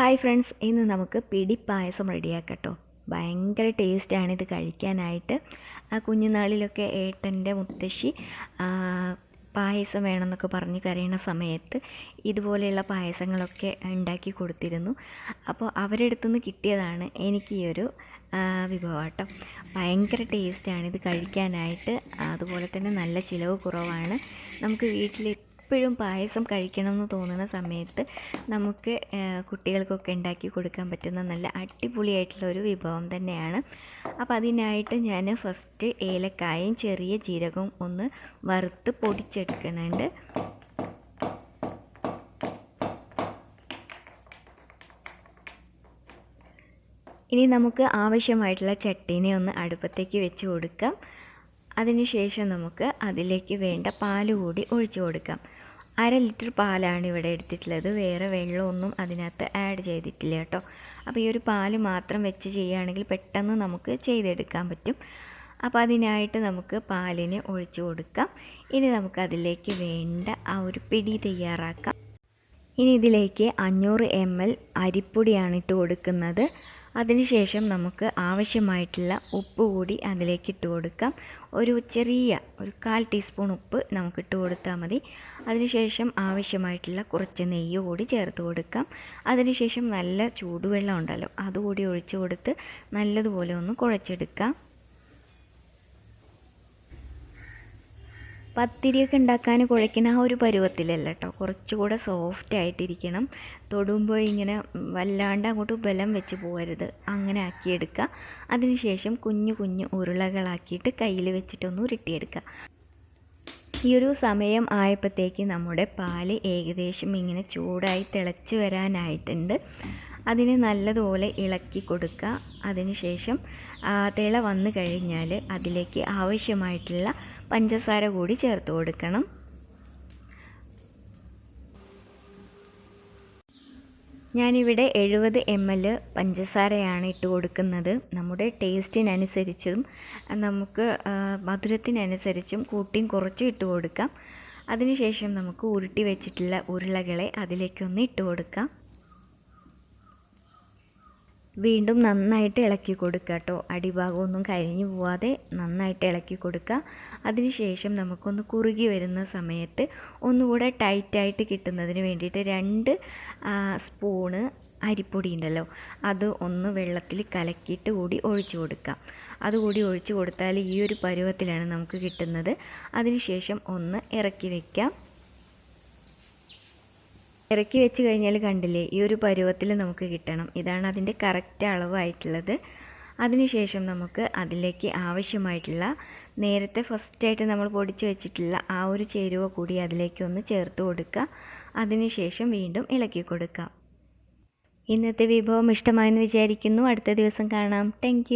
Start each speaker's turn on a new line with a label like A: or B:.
A: Hi friends ഇന്ന് നമുക്ക് പിടി പായസം റെഡിയാക്കട്ടോ. ഭയങ്കര ടേസ്റ്റാണ് ഇത് കഴിക്കാനായിട്ട്. ആ കുഞ്ഞുനാളിലൊക്കെ ഏട്ടന്റെ മുത്തശ്ശി പായസം വേണമെന്നൊക്കെ പറഞ്ഞ് കരയുന്ന സമയത്ത് ഇതുപോലെയുള്ള പായസങ്ങളൊക്കെ ഉണ്ടാക്കി കൊടുത്തിരുന്നു. അപ്പോൾ അവരുടെ അടുത്തുനിന്ന് കിട്ടിയതാണ് എനിക്ക് ഈ ഒരു ആ, വിഭവം കേട്ടോ ഭയങ്കര ടേസ്റ്റാണ് ഇത് കഴിക്കാനായിട്ട്. അതുപോലെ തന്നെ നല്ല ചിലവ് കുറവാണ്. നമുക്ക് വീട്ടിൽ എപ്പോഴും പായസം കഴിക്കണം എന്ന് തോന്നുന്ന സമയത്ത് നമുക്ക് കുട്ടികൾക്കൊക്കെ ഉണ്ടാക്കി കൊടുക്കാൻ പറ്റുന്ന നല്ല അടിപൊളിയായിട്ടുള്ള ഒരു വിഭവം തന്നെയാണ്. അപ്പോൾ അതിനായിട്ട് ഞാൻ ഫസ്റ്റ് ഏലക്കായും ചെറിയ ജീരകവും ഒന്ന് വറുത്ത് പൊടിച്ചെടുക്കുന്നുണ്ട്. ഇനി നമുക്ക് ആവശ്യമായിട്ടുള്ള ചട്ടീനെ ഒന്ന് അടുപ്പത്തേക്ക് വെച്ച് കൊടുക്കാം. അതിനുശേഷം നമുക്ക് അതിലേക്ക് വേണ്ട പാൽ കൂടി ഒഴിച്ചു കൊടുക്കാം. അര ലിറ്റർ പാലാണ് ഇവിടെ എടുത്തിട്ടുള്ളത്. വേറെ വെള്ളമൊന്നും അതിനകത്ത് ആഡ് ചെയ്തിട്ടില്ല കേട്ടോ. അപ്പോൾ ഈ ഒരു പാൽ മാത്രം വെച്ച് ചെയ്യുകയാണെങ്കിൽ പെട്ടെന്ന് നമുക്ക് ചെയ്തെടുക്കാൻ പറ്റും. അപ്പോൾ അതിനായിട്ട് നമുക്ക് പാലിന് ഒഴിച്ചു കൊടുക്കാം. ഇനി നമുക്ക് അതിലേക്ക് വേണ്ട ആ ഒരു പിടി തയ്യാറാക്കാം. ഇനി ഇതിലേക്ക് അഞ്ഞൂറ് എം എൽ അരിപ്പൊടിയാണ് ഇട്ട് കൊടുക്കുന്നത്. അതിനുശേഷം നമുക്ക് ആവശ്യമായിട്ടുള്ള ഉപ്പ് കൂടി അതിലേക്ക് ഇട്ട് കൊടുക്കാം. ഒരു ചെറിയ ഒരു കാൽ ടീസ്പൂൺ ഉപ്പ് നമുക്ക് ഇട്ട് കൊടുത്താൽ മതി. അതിനുശേഷം ആവശ്യമായിട്ടുള്ള കുറച്ച് നെയ്യ് കൂടി ചേർത്ത് കൊടുക്കാം. അതിനുശേഷം നല്ല ചൂടുവെള്ളം ഉണ്ടല്ലോ അതുകൂടി ഒഴിച്ചു കൊടുത്ത് നല്ലതുപോലെ ഒന്ന് കുഴച്ചെടുക്കാം. പത്തിരിയൊക്കെ ഉണ്ടാക്കാൻ കുഴയ്ക്കുന്ന ആ ഒരു പരുവത്തിലല്ല കേട്ടോ. കുറച്ചുകൂടെ സോഫ്റ്റ് ആയിട്ടിരിക്കണം. തൊടുമ്പോൾ ഇങ്ങനെ വല്ലാണ്ട് അങ്ങോട്ട് ബലം വെച്ച് പോകരുത് അങ്ങനെ ആക്കിയെടുക്കുക. അതിനുശേഷം കുഞ്ഞു കുഞ്ഞു ഉരുളകളാക്കിയിട്ട് കയ്യിൽ വെച്ചിട്ടൊന്ന് ഉരുട്ടിയെടുക്കുക. ഈ ഒരു സമയം ആയപ്പോഴത്തേക്ക് നമ്മുടെ പാൽ ഏകദേശം ഇങ്ങനെ ചൂടായി തിളച്ച് വരാനായിട്ടുണ്ട്. അതിനെ നല്ലതുപോലെ ഇളക്കി കൊടുക്കുക. അതിനുശേഷം തിള വന്നു കഴിഞ്ഞാൽ അതിലേക്ക് ആവശ്യമായിട്ടുള്ള പഞ്ചസാര കൂടി ചേർത്ത് കൊടുക്കണം. ഞാനിവിടെ എഴുപത് എം എൽ പഞ്ചസാരയാണ് ഇട്ട് കൊടുക്കുന്നത്. നമ്മുടെ ടേസ്റ്റിനനുസരിച്ചും നമുക്ക് മധുരത്തിനനുസരിച്ചും കൂട്ടിയും കുറച്ചും ഇട്ട് കൊടുക്കാം. അതിനുശേഷം നമുക്ക് ഉരുട്ടി വെച്ചിട്ടുള്ള ഉരുളകളെ അതിലേക്കൊന്ന് ഇട്ട് കൊടുക്കാം. വീണ്ടും നന്നായിട്ട് ഇളക്കി കൊടുക്കുക കേട്ടോ. അടിഭാഗമൊന്നും കരിഞ്ഞു പോവാതെ നന്നായിട്ട് ഇളക്കി കൊടുക്കുക. അതിനുശേഷം നമുക്കൊന്ന് കുറുകി വരുന്ന സമയത്ത് ഒന്നുകൂടെ ടൈറ്റായിട്ട് കിട്ടുന്നതിന് വേണ്ടിയിട്ട് രണ്ട് സ്പൂണ് അരിപ്പൊടി ഉണ്ടല്ലോ. അത് ഒന്ന് വെള്ളത്തിൽ കലക്കിയിട്ട് കൂടി ഒഴിച്ചു കൊടുക്കുക. അതുകൂടി ഒഴിച്ചു കൊടുത്താൽ ഈ ഒരു പരുവത്തിലാണ് നമുക്ക് കിട്ടുന്നത്. അതിനുശേഷം ഒന്ന് ഇറക്കി വയ്ക്കാം ഇറക്കി വെച്ച് കഴിഞ്ഞാൽ കണ്ടില്ലേ ഈ ഒരു പരുവത്തിൽ നമുക്ക് കിട്ടണം. ഇതാണ് അതിന്റെ കറക്റ്റ് അളവായിട്ടുള്ളത്. അതിനുശേഷം നമുക്ക് അതിലേക്ക് ആവശ്യമായിട്ടുള്ള നേരത്തെ ഫസ്റ്റായിട്ട് നമ്മൾ പൊടിച്ച് വെച്ചിട്ടുള്ള ആ ഒരു ചേരുവ കൂടി അതിലേക്ക് ഒന്ന് ചേർത്ത് കൊടുക്കുക. അതിനുശേഷം വീണ്ടും ഇളക്കി കൊടുക്കാം. ഇന്നത്തെ വിഭവം ഇഷ്ടമായെന്ന് വിചാരിക്കുന്നു. അടുത്ത ദിവസം കാണാം. താങ്ക്